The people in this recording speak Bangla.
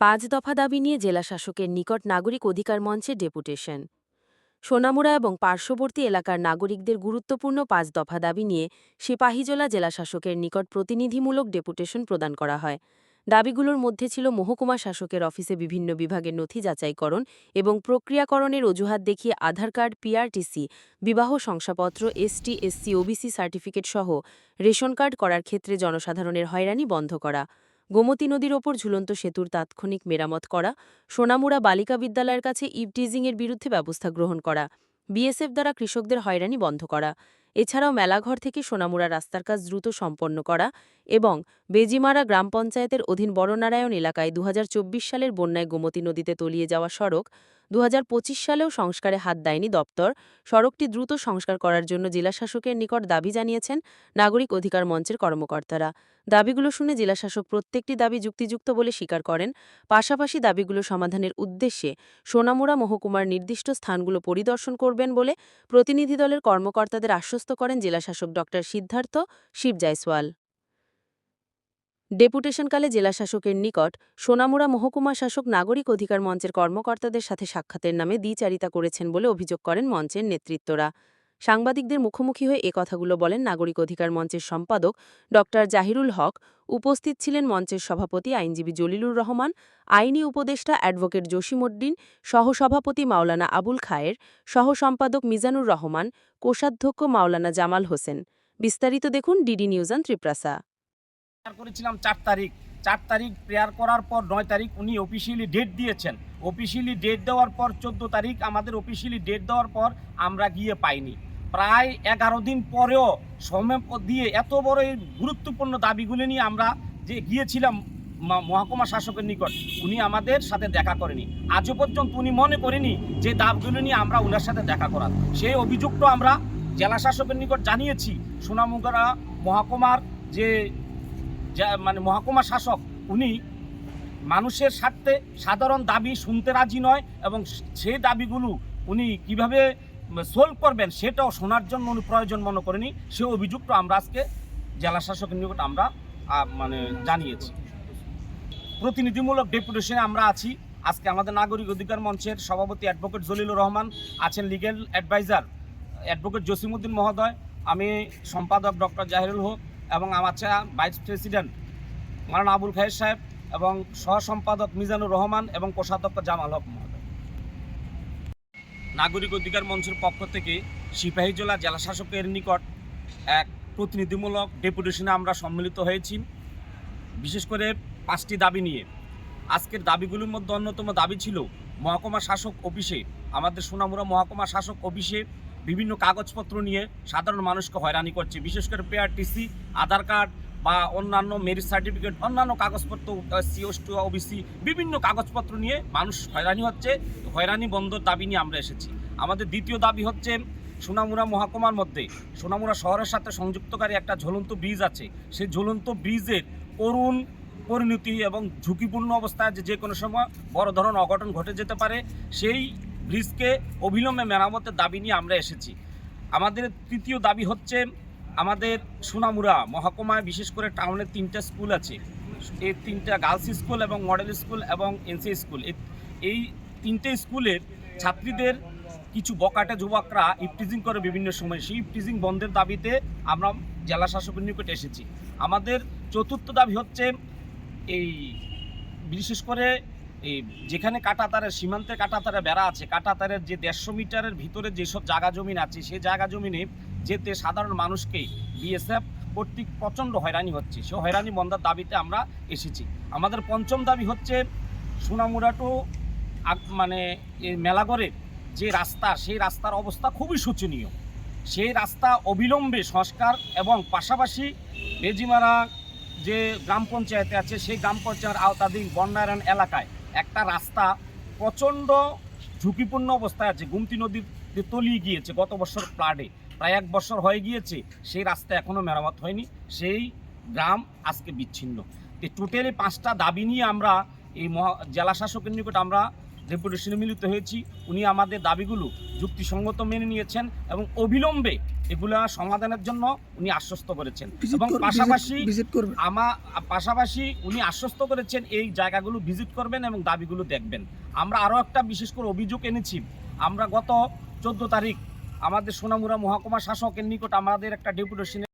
পাঁচ দফা দাবি নিয়ে জেলা শাসকের নিকট নাগরিক অধিকার মঞ্চে ডেপুটেশন। সোনামুড়া এবং পার্শ্ববর্তী এলাকার নাগরিকদের গুরুত্বপূর্ণ পাঁচ দফা দাবি নিয়ে সিপাহীজলা জেলা শাসকের নিকট প্রতিনিধিমূলক ডেপুটেশন প্রদান করা হয়। দাবিগুলোর মধ্যে ছিল মহকুমা শাসকের অফিসে বিভিন্ন বিভাগের নথি যাচাইকরণ এবং প্রক্রিয়াকরণের অজুহাত দেখিয়ে আধার কার্ড, পিআরটিসি, বিবাহ শংসাপত্র, এসটি, এসসি, ওবিসি সার্টিফিকেট সহ রেশন কার্ড করার ক্ষেত্রে জনসাধারণের হয়রানি বন্ধ করা। গোমতী নদীর ওপর ঝুলন্ত সেতুর তাৎক্ষণিক মেরামত করা, সোনামুড়া বালিকা বিদ্যালয়ের কাছে ইভটিজিংয়ের বিরুদ্ধে ব্যবস্থা গ্রহণ করা, বিএসএফ দ্বারা কৃষকদের হয়রানি বন্ধ করা, এছাড়াও মেলাঘর থেকে সোনামুড়া রাস্তার কাজ দ্রুত সম্পন্ন করা এবং বেজিমারা গ্রাম পঞ্চায়েতের অধীন বড়নারায়ণ এলাকায় দু হাজার চব্বিশ সালের বন্যায় গোমতী নদীতে তলিয়ে যাওয়া সড়ক দু সালেও সংস্কারে হাত দেয়নি দপ্তর। সড়কটি দ্রুত সংস্কার করার জন্য জেলাশাসকের নিকট দাবি জানিয়েছেন নাগরিক অধিকার মঞ্চের কর্মকর্তারা। দাবিগুলো শুনে জেলাশাসক প্রত্যেকটি দাবি যুক্তিযুক্ত বলে স্বীকার করেন। পাশাপাশি দাবিগুলো সমাধানের উদ্দেশ্যে সোনামুড়া মহকুমার নির্দিষ্ট স্থানগুলো পরিদর্শন করবেন বলে প্রতিনিধি দলের কর্মকর্তাদের আশ্বস্ত করেন জেলাশাসক ড সিদ্ধার্থ শিব জয়সওয়াল ডেপুটেশনকালে জেলাশাসকের নিকট সোনামুড়া মহকুমা শাসক নাগরিক অধিকার মঞ্চের কর্মকর্তাদের সাথে সাক্ষাতের নামে দ্বিচারিতা করেছেন বলে অভিযোগ করেন মঞ্চের নেতৃত্বরা। সাংবাদিকদের মুখোমুখি হয়ে এ কথাগুলো বলেন নাগরিক অধিকার মঞ্চের সম্পাদক ড. জাহিরুল হক। উপস্থিত ছিলেন মঞ্চের সভাপতি আইনজীবী জলিলুর রহমান, আইনি উপদেষ্টা অ্যাডভোকেট জসিমউদ্দিন, সহসভাপতি মাওলানা আবুল খায়ের, সহসম্পাদক মিজানুর রহমান, কোষাধ্যক্ষ মাওলানা জামাল হোসেন। বিস্তারিত দেখুন ডিডি নিউজান ত্রিপ্রাসা। প্রেয়ার করেছিলাম চার তারিখ। চার তারিখ প্রেয়ার করার পর নয় তারিখ উনি অফিসিয়ালি ডেট দিয়েছেন। অফিসিয়ালি ডেট দেওয়ার পর চোদ্দ তারিখ আমাদের অফিসিয়ালি ডেট দেওয়ার পর আমরা গিয়ে পাইনি। প্রায় এগারো দিন পরেও সময় দিয়ে এত বড় এই গুরুত্বপূর্ণ দাবিগুলি নিয়ে আমরা যে গিয়েছিলাম মহকুমা শাসকের নিকট, উনি আমাদের সাথে দেখা করেনি। আজও পর্যন্ত উনি মনে করেনি যে দাবগুলো নিয়ে আমরা ওনার সাথে দেখা করার। সেই অভিযোগটা আমরা জেলা শাসকের নিকট জানিয়েছি। সোনামুগরা মহকুমার যে যা- মানে মহকুমা শাসক, উনি মানুষের স্বার্থে সাধারণ দাবি শুনতে রাজি নয় এবং সেই দাবিগুলো উনি কীভাবে সোলভ করবেন সেটাও শোনার জন্য উনি প্রয়োজন মনে করেনি। সে অভিযোগটা আমরা আজকে জেলা শাসকের নিকট আমরা মানে জানিয়েছি। প্রতিনিধিমূলক ডেপুটেশনে আমরা আছি। আজকে আমাদের নাগরিক অধিকার মঞ্চের সভাপতি অ্যাডভোকেট জলিলুর রহমান আছেন লিগেল অ্যাডভাইজার, অ্যাডভোকেট জসিমুদ্দিন মহোদয়। আমি সম্পাদক ডক্টর জাহিরুল হক এবং আমার চা ভাইস প্রেসিডেন্ট মারানা আবুল খায়ের সাহেব এবং সহসম্পাদক মিজানুর রহমান এবং কোষাধ্যক্ষ জামাল হক মহোদয়। নাগরিক অধিকার মঞ্চের পক্ষ থেকে সিপাহীজলা জেলা শাসকের নিকট এক প্রতিনিধিমূলক ডেপুটেশনে আমরা সম্মিলিত হয়েছি। বিশেষ করে পাঁচটি দাবি নিয়ে। আজকের দাবিগুলির মধ্যে অন্যতম দাবি ছিল, মহকুমা শাসক অফিসে, আমাদের সোনামুড়া মহকুমা শাসক অফিসে বিভিন্ন কাগজপত্র নিয়ে সাধারণ মানুষকে হয়রানি করছে। বিশেষ করে পেআরটিসি আধার কার্ড বা অন্যান্য মেরিট সার্টিফিকেট অন্যান্য কাগজপত্র সিওস টু ওবিসি বিভিন্ন কাগজপত্র নিয়ে মানুষ হয়রানি হচ্ছে। হয়রানি বন্ধর দাবি নিয়ে আমরা এসেছি। আমাদের দ্বিতীয় দাবি হচ্ছে সোনামুড়া মহাকুমার মধ্যে, সোনামুড়া শহরের সাথে সংযুক্তকারী একটা ঝুলন্ত ব্রিজ আছে। সেই ঝুলন্ত ব্রিজের করুণ পরিণতি এবং ঝুঁকিপূর্ণ অবস্থায় যে কোনো সময় বড় ধরনের অঘটন ঘটে যেতে পারে। সেই ব্রিজকে অবিলম্বে মেরামতের দাবি নিয়ে আমরা এসেছি। আমাদের তৃতীয় দাবি হচ্ছে আমাদের সোনামুড়া মহকুমায় বিশেষ করে টাউনে তিনটা স্কুল আছে। এই তিনটা গার্লস স্কুল এবং মডেল স্কুল এবং এনসি স্কুল। এই তিনটে স্কুলের ছাত্রীদের কিছু বকাটে যুবকরা ইফটিজিং করে বিভিন্ন সময়। সেই ইফটিজিং বন্ধের দাবিতে আমরা জেলা শাসকের নিকট এসেছি। আমাদের চতুর্থ দাবি হচ্ছে এই, বিশেষ করে এই যেখানে কাটাতারের, সীমান্তে কাটাতারে বেড়া আছে, কাটাতারের যে দেড়শো মিটারের ভিতরে যেসব জায়গা জমিন আছে, সেই জায়গা জমিনে যেতে সাধারণ মানুষকেই বিএসএফ কর্তৃক প্রচণ্ড হয়রানি হচ্ছে। সে হয়রানি বন্ধার দাবিতে আমরা এসেছি। আমাদের পঞ্চম দাবি হচ্ছে সোনামুড়া টু আগ- মানে মেলাগড়ের যে রাস্তা, সেই রাস্তার অবস্থা খুবই শোচনীয়। সেই রাস্তা অবিলম্বে সংস্কার এবং পাশাপাশি বেজিমারা যে গ্রাম পঞ্চায়েতে আছে, সেই গ্রাম পঞ্চায়েতের আওতাধীন বন্যায়ন এলাকায় একটা রাস্তা প্রচণ্ড ঝুঁকিপূর্ণ অবস্থায় আছে। গুমতি নদীতে তলিয়ে গিয়েছে, গত বছর ফ্লাডে প্রায় এক বছর হয়ে গিয়েছে, সেই রাস্তা এখনও মেরামত হয়নি। সেই গ্রাম আজকে বিচ্ছিন্ন। তো টোটালি পাঁচটা দাবি নিয়ে আমরা এই মহা, জেলা শাসকের নিকট আমরা ডেপুটেশনে মিলিত হয়েছি। উনি আমাদের দাবিগুলো যুক্তিসঙ্গত মেনে নিয়েছেন এবং অবিলম্বে এগুলা সমাধানের জন্য উনি আশ্বস্ত করেছেন। এবং পাশাপাশি আমা পাশাপাশি উনি আশ্বস্ত করেছেন এই জায়গাগুলো ভিজিট করবেন এবং দাবিগুলো দেখবেন। আমরা আরও একটা বিশেষ করে অভিযোগ এনেছি। আমরা গত চোদ্দ তারিখ আমাদের সোনামুরা মহকুমা শাসকের নিকট আমাদের একটা ডেপুটেশনে